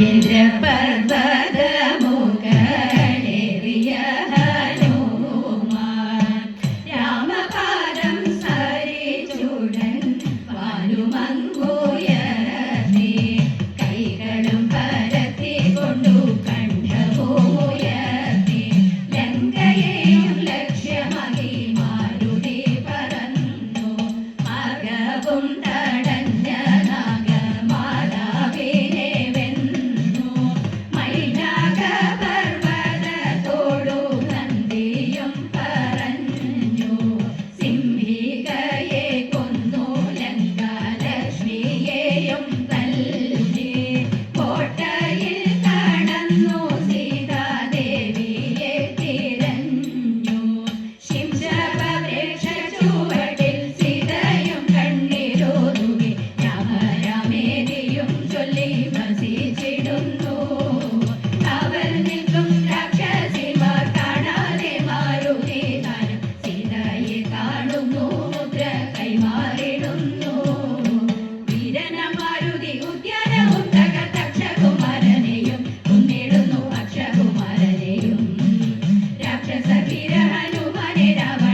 മഹേന്ദ്രപർവതമുകളേറിയ manera